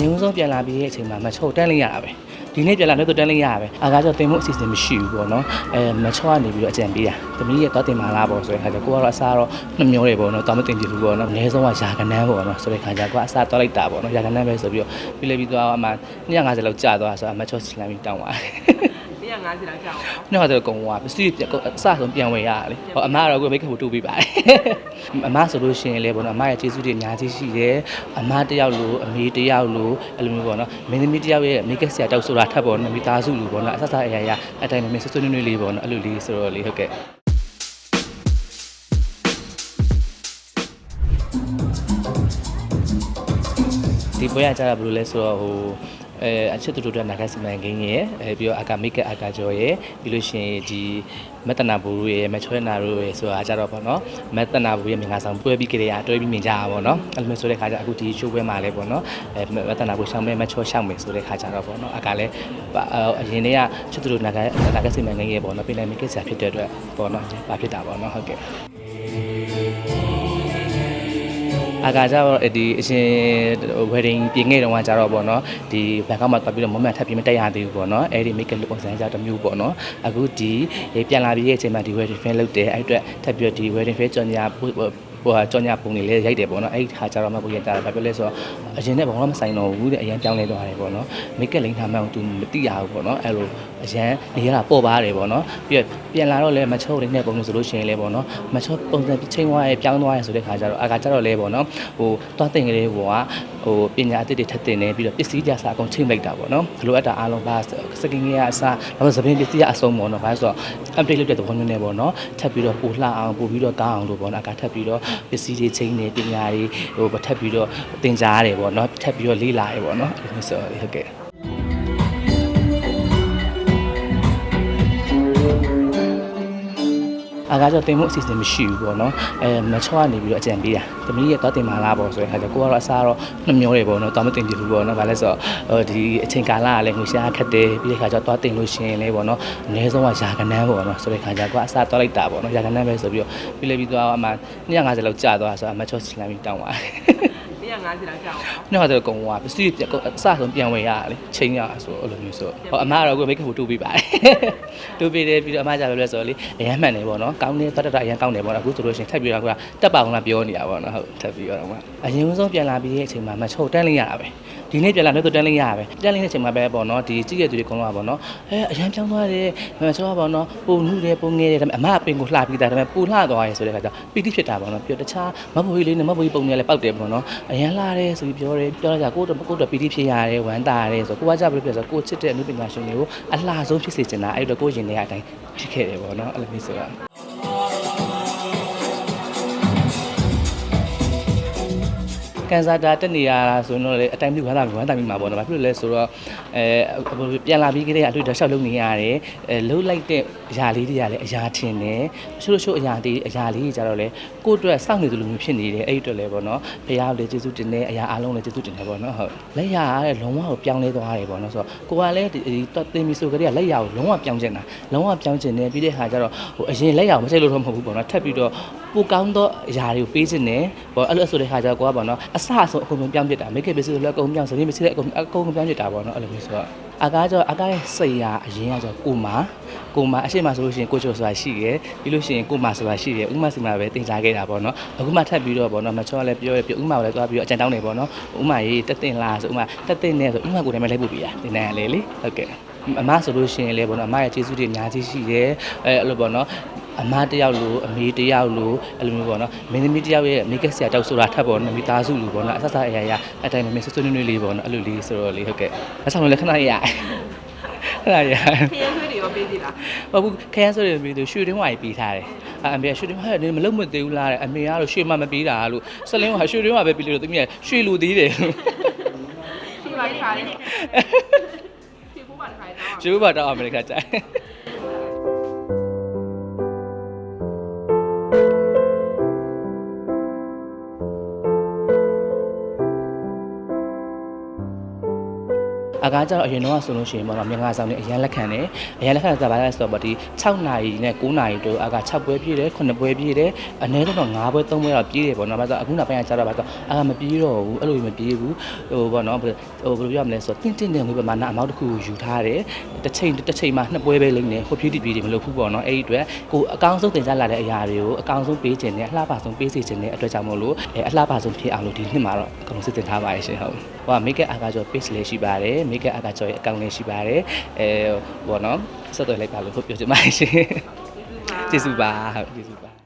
ရင်ဆုံးပြန်လာပြီးတဲ့အချိန်မှာမချောတန်းလိုက်ရတာပဲဒီနေ့ပြန်လာတော့တန်းလိုက်ရတာပဲအာကာကျတော့တင်မှုအစီအစဉ်မရှိဘူးပေါ့နော်အဲမချောကနေပြီးတော့အကြံပေးတာသမီးရဲ့တော့တင်မာလာပေါ့ဆိုတဲ့ခါကျကိုကတော့အစားတော့နှမျောတယ်ပေါ့နော်တော့မတင်ပြဘူးပေါ့နော်အနည်းဆုံးကယာကနန်းပေါ့နော်ဆိုတဲ့ခါကျကိုကအစားတော့လိုက်တာပေါ့နော်ယာကနန်းပဲဆိုပြီးတော့ပြီးလေပြီးသွားအမှ250လောက်ကြာသွားဆိုတော့မချောစလမ်ပြီးတောင်းသွားတယ် 150လောက်ကြာအောင်နှောက်တော့ကုံသွားပစ္စည်းအစဆုံးပြန်ဝင်ရတာလေဟောအမကတော့ကိုမိတ်ကဖို့တူပေးပါတယ်အမဆိုလို့ရှိရင်လေပေါ့နော်အမရဲ့ကျေးဇူးတွေအများကြီးရှိတယ်အမတယောက်လိုအမေတယောက်လိုအဲ့လိုမျိုးပေါ့နော်မင်းသမီးတယောက်ရဲ့မိတ်ကဆရာတောက်ဆိုတာထပ်ပေါ့နော်မိသားစုလိုပေါ့နော်အဆဆအရာရာအတိုင်းမင်းဆွဆွနွေ့နွေ့လေးပေါ့နော်အဲ့လိုလေးဆိုတော့လေဟုတ်ကဲ့ဒီပွဲကကြတာဘယ်လိုလဲဆိုတော့ဟို အဲအချစ်တူတူတဲ့နာဂတ်စီမန်ကိန်းရဲ့အဲပြီးတော့အာကာမိတ်ကအာကာကျော်ရဲ့ပြီးလို့ရှိရင်ဒီမတနာဘူရဲ့မချွဲနာတို့ရဲ့ဆိုတာကြတော့ပေါ့နော်မတနာဘူရဲ့မြင်ငါဆောင်ပွဲပြီးကြတဲ့အတွဲပြီးမြင်ကြတာပေါ့နော်အဲ့လိုမျိုးဆိုတဲ့ခါကျအခုဒီရှိုးပွဲမှာလဲပေါ့နော်အဲမတနာဘူရှောင်းမဲမချောရှောင်းမဲဆိုတဲ့ခါကျတော့ပေါ့နော်အာကာလဲအရင်တည်းကချစ်တူတူနာဂတ်နာဂတ်စီမန်ကိန်းရဲ့ပေါ့နော်ပြင်လိုက်မိတ်ကဆရာဖြစ်တဲ့အတွက်ပေါ့နော်ဘာဖြစ်တာပေါ့နော်ဟုတ်ကဲ့ အာကကြတော့ဒီအရှင် wedding ပြင်ခဲ့တော့ကကြတော့ပေါ့နော်ဒီဘန်ကောက်မှာပတ်ပြီးတော့မမတ်ထပ်ပြီးမတက်ရသေးဘူးပေါ့နော်အဲ့ဒီ make up ပုံစံကြတစ်မျိုးပေါ့နော်အခုဒီပြန်လာပြီးရဲ့အချိန်မှာဒီ wedding fair လုပ်တယ်အဲ့အတွက်ထပ်ပြီးတော့ဒီ wedding fair ကြော်ညာ ဟိုဟာကြော်ညာပုံတွေလည်းရိုက်တယ်ပေါ့နော်အဲ့ဒီခါကျတော့မှကိုရတာဘာပြောလဲဆိုတော့အရင်နဲ့ဘာမှမဆိုင်တော့ဘူးတဲ့အရင်ပြောင်းလဲသွားတယ်ပေါ့နော် make up လိမ့်ထားမှန်းသူမသိရဘူးပေါ့နော်အဲ့လိုအရင်နေရတာပေါ့ပါတယ်ပေါ့နော်ပြီးတော့ပြန်လာတော့လည်းမချုံနေတဲ့ပုံလို့ဆိုလို့ရှိရင်လည်းပေါ့နော်မချုံပုံစံချိန်သွားရဲ့ပြောင်းသွားရဲ့ဆိုတဲ့ခါကျတော့အာကကျတော့လည်းပေါ့နော်ဟိုသွားတင်ကလေးဟိုကဟိုပညာအသစ်တွေထပ်တင်နေပြီးတော့ပစ္စည်းကြစာအကုန်ချိန်လိုက်တာပေါ့နော်လိုအပ်တာအားလုံးပါစကင်ကြီးကအစားဘာလို့သပင်းပစ္စည်းအဆုံးပေါ့နော်ဘာလို့ဆိုတော့ update လုပ်တဲ့သဘောမျိုးနဲ့ပေါ့နော်ထပ်ပြီးတော့ပိုလှအောင်ပို့ပြီးတော့ကောင်းအောင်လို့ပေါ့နော်အာကထပ်ပြီးတော့ပစ္စည်းတွေချိန်နေပညာတွေဟိုထပ်ပြီးတော့သင်ကြားရတယ်ပေါ့နော်ထပ်ပြီးတော့လေ့လာရပေါ့နော်အဲ့လိုဆိုဟုတ်ကဲ့ အာကားကျတော့တင်မှုအစီအစဉ်မရှိဘူးပေါ့နော်အဲမချောကနေပြီးတော့အကြံပေးတာသမီးရဲ့တော့တင်မာလာပေါ့ဆိုတဲ့ခါကျကိုကတော့အစားတော့နှမျောတယ်ပေါ့နော်တော့မတင်ပြဘူးပေါ့နော်ဗာလဲဆိုတော့ဟိုဒီအချိန်ကာလကလည်းငွေရှားခက်တယ်ပြီးတဲ့ခါကျတော့တင်လို့ရှိရင်လည်းပေါ့နော်အနည်းဆုံးကယာကနန်းပေါ့နော်ဆိုတဲ့ခါကျကိုကအစားတော့လိုက်တာပေါ့နော်ယာကနန်းပဲဆိုပြီးတော့ပြီးလေပြီးသွားအမှ250လောက်ကြာသွားဆိုတော့အမချောစလမ်ပြီးတောင်းသွားတယ် 150လောက်ကြာအောင်နှောက်တော့ကုံသွားပစ္စည်းအစဆုံးပြန်ဝင်ရတာလေချိန်ရဆိုအဲ့လိုမျိုးဆိုဟောအမကတော့ကိုမိတ်ကဖို့တူပေးပါတယ်တူပေးတယ်ပြီးတော့အမကြပြောလဲဆိုတော့လေအရမ်းမှန်တယ်ပေါ့နော်ကောင်းတယ်တတ်တတ်အရမ်းကောင်းတယ်ပေါ့နော်အခုဆိုလို့ရှိရင်ထပ်ပြီးတော့ကတက်ပါအောင်လားပြောနေတာပေါ့နော်ဟုတ်ထပ်ပြီးတော့ကအရင်ဆုံးပြန်လာပြီးတဲ့အချိန်မှာမချောတန်းလိုက်ရတာပဲ ဒီနေ့ပြန်လာတော့တန်းလိုက်ရတာပဲတန်းလိုက်တဲ့အချိန်မှာပဲပေါ့နော်ဒီကြည့်ရတဲ့သူတွေကောင်းတော့ပေါ့နော်အဲအရန်ပြောင်းသွားတယ်မချောပေါ့နော်ပုံနှူးတယ်ပုံငယ်တယ်ဒါပေမဲ့အမအပင်ကိုလှပြီးတာဒါပေမဲ့ပူလှသွားရဲဆိုတဲ့ခါကျပီတိဖြစ်တာပေါ့နော်ပြီးတော့တခြားမဘွေးလေးနဲ့မဘွေးပုံငယ်လည်းပောက်တယ်ပေါ့နော်အရန်လာတယ်ဆိုပြီးပြောတယ်ပြောကြကိုယ့်တော့ကိုယ့်တော့ပီတိဖြစ်ရတယ်ဝမ်းသာရတယ်ဆိုကိုကကြဘယ်လိုပြောဆိုကိုချစ်တဲ့အမှုပညာရှင်တွေကိုအလှဆုံးဖြစ်စေချင်တာအဲ့တော့ကိုယ့်ရင်ထဲအတိုင်းဖြစ်ခဲ့တယ်ပေါ့နော်အဲ့လိုမျိုးဆိုတာ ကန်ဆာတာတက်နေရတာဆိုရင်တော့လေအတိုင်းမျိုးဝမ်းသာဝမ်းသာမိမှာပေါ့နော်ဘာဖြစ်လို့လဲဆိုတော့အဲပြန်လာပြီးကြတဲ့အတွေ့အကြုံလုပ်နေရတယ်အဲလှုပ်လိုက်တဲ့အရာလေးတွေကလည်းအရာထင်တယ်ချို့ချို့အရာတွေအရာလေးတွေကြတော့လေကိုယ့်အတွက်စောင့်နေသလိုမျိုးဖြစ်နေတယ်အဲ့ဒီအတွက်လည်းပေါ့နော်ဖះလည်းကျေးဇူးတင်တယ်အရာအားလုံးလည်းကျေးဇူးတင်တယ်ပေါ့နော်ဟုတ်လက်ရရတဲ့လုံးဝကိုပြောင်းလဲသွားတယ်ပေါ့နော်ဆိုတော့ကိုကလည်းဒီတင်မီဆိုကြတဲ့လက်ရကိုလုံးဝပြောင်းချင်တာလုံးဝပြောင်းချင်တယ်ပြီးတဲ့ခါကျတော့ဟိုအရင်လက်ရကိုမစိတ်လို့တော့မဟုတ်ဘူးပေါ့နော်ထပ်ပြီးတော့ပိုကောင်းသောအရာတွေကိုပေးချင်တယ်ပေါ့အဲ့လိုဆိုတဲ့ခါကျတော့ကိုကပေါ့နော်အဆအဆုံးအကုန်ပြောင်းပြစ်တာမိတ်ကပစ္စည်းတွေလည်းအကုန်ပြောင်းစရင်းပစ္စည်းတွေအကုန်အကုန်ပြောင်းပြစ်တာပေါ့နော်အဲ့လိုမျိုးဆိုတော့အကားကျတော့အကားရဲ့စိတ်ရာအရင်ကကျတော့ကိုမာကိုမာအရှိမဆိုလို့ရှိရင်ကိုချိုဆိုတာရှိရယ်ပြီးလို့ရှိရင်ကိုမာဆိုတာရှိရယ်ဥမစီမာပဲတင်စားခဲ့တာပေါ့နော်အခုမှထပ်ပြီးတော့ပေါ့နော်မချောလည်းပြောရပြဥမာလည်းသွားပြီးတော့အကြံတောင်းနေပေါ့နော်ဥမာရေးတက်တင်လားဆိုဥမာတက်တင်နေဆိုဥမာကိုယ်တိုင်ပဲလိုက်ပို့ပြရတင်နေရလေလေဟုတ်ကဲ့အမဆိုလို့ရှိရင်လည်းပေါ့နော်အမရဲ့ကျေးဇူးတွေအများကြီးရှိတယ်အဲအဲ့လိုပေါ့နော် အမတယောက်လိုအမေတယောက်လိုအဲ့လိုမျိုးပေါ့နော်မင်းသမီးတယောက်ရဲ့မိကဆရာတောက်ဆိုတာထပ်ပေါ့နော်မိသားစုလိုပေါ့နော်အဆဆအရာရာအတိုင်းမင်းဆွဆွနွေ့နွေ့လေးပေါ့နော်အဲ့လိုလေးဆိုတော့လေဟုတ်ကဲ့အဆောင်လည်းခဏရရခဏရခရမ်းဆွေးတွေရောပေးသေးလားဘာဘူးခရမ်းဆိုရင်ပြီးသူရွှေတွင်းဝါကြီးပြီးထားတယ်အမေကရွှေတွင်းဝါကြီးမလုံမသေးဘူးလားတဲ့အမေကတော့ရွှေမမပြီးတာလို့စလင်းကရွှေတွင်းဝါပဲပြီးလို့သူမြင်ရွှေလူသေးတယ်ဒီပါခါလေးဖြေဖို့ပါတခါလေးတောင်းကျိုးပါတော့အမေရိကကြိုင် အအကားကျတော့အရင်တော့ဆိုလို့ရှိရင်ပေါ့နော်မြန်မာဆောင်နေအရန်လက်ခံတယ်အရန်လက်ခံတဲ့ဘာလဲဆိုတော့ဒီ6နာရီနဲ့9နာရီတို့အကား6ပွဲပြည့်တယ်9ပွဲပြည့်တယ်အနည်းဆုံးတော့9ပွဲ3ပွဲတော့ပြည့်တယ်ပေါ့နော်ဘာလို့အခုနောက်ပိုင်းကကျတော့ဘာလို့အကားမပြည့်တော့ဘူးအဲ့လိုမပြည့်ဘူးဟိုပေါ့နော်ဟိုဘယ်လိုပြောရမလဲဆိုတော့တင့်တင့်တဲ့ငွေပမာဏအမောက်တစ်ခုကိုယူထားတယ်တစ်ချိန်တစ်ချိန်မှာနှစ်ပွဲပဲလိမ့်တယ်ဟိုဖြူတီပြေးတွေမလုပ်ဘူးပေါ့နော်အဲ့ဒီအတွက်ကိုအကောင်းဆုံးတင်ကြလာတဲ့အရာတွေကိုအကောင်းဆုံးပေးခြင်းနဲ့အလှပဆုံးပေးစေခြင်းနဲ့အတွက်ကြောင့်မို့လို့အဲအလှပဆုံးဖြစ်အောင်လို့ဒီနှစ်မှာတော့အကုန်စစ်တင်ထားပါရဲ့ရှင်ဟုတ် ဟိုက make up အားကကြော page လေးရှိပါတယ် make up အားကကြောရဲ့ account လေးရှိပါတယ်အဲဘောနော်ဆက်သွယ်လိုက်ပါလို့ပြောချင်ပါတယ်ရှင်ကျေးဇူးပါဟုတ်ကျေးဇူးပါ